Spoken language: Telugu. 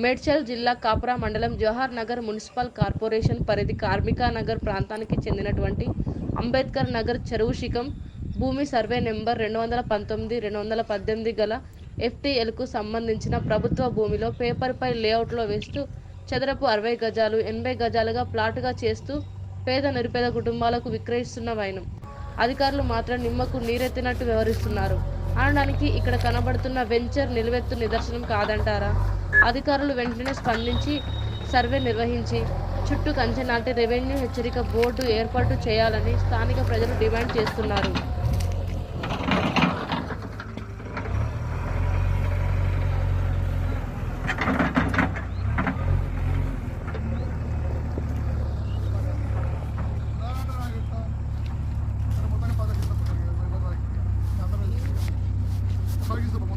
మేడ్చల్ జిల్లా కాపురా మండలం జవహర్ నగర్ మున్సిపల్ కార్పొరేషన్ పరిధి కార్మికా నగర్ ప్రాంతానికి చెందినటువంటి అంబేద్కర్ నగర్ చెరువు శిఖం భూమి సర్వే నెంబర్ రెండు వందల పంతొమ్మిది రెండు వందల పద్దెనిమిది గల ఎఫ్టీఎల్కు సంబంధించిన ప్రభుత్వ భూమిలో పేపర్పై లేఅవుట్లో వేస్తూ చదరపు అరవై గజాలు ఎనభై గజాలుగా ప్లాటుగా చేస్తూ పేద నిరుపేద కుటుంబాలకు విక్రయిస్తున్న వైనం. అధికారులు మాత్రం నిమ్మకు నీరెత్తినట్టు వ్యవహరిస్తున్నారు. అనడానికి ఇక్కడ కనబడుతున్న వెంచర్ నిలువెత్తు నిదర్శనం కాదంటారా? అధికారులు వెంటనే స్పందించి సర్వే నిర్వహించి చుట్టూ కంచె నాటి రెవెన్యూ హెచ్చరిక బోర్డు ఏర్పాటు చేయాలని స్థానిక ప్రజలు డిమాండ్ చేస్తున్నారు Thank you.